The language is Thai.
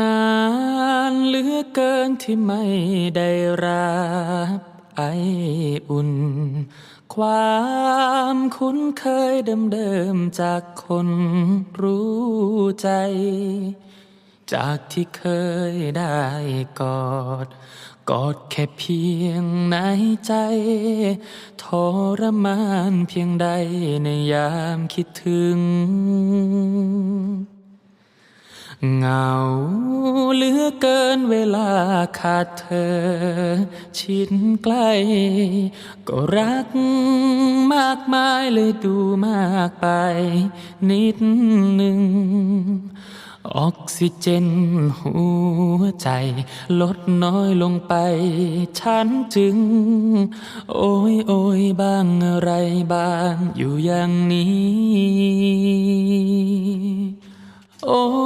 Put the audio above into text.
นานเหลือเกินที่ไม่ได้รับไออุ่น ความคุ้นเคยเดิมๆจากคนรู้ใจ จากที่เคยได้กอด กอดแค่เพียงในใจ ทรมานเพียงใดในยามคิดถึง เหงาเหลือเกินเวลาขาดเธอ ชิดใกล้ ก็รักมากมายเลยดูมากไป นิดหนึ่งออกซิเจนหัวใจลดน้อยลงไป ฉันจึง โอ้ยโอ้ยบ้างอะไรบ้างอยู่อย่างนี้ โอ้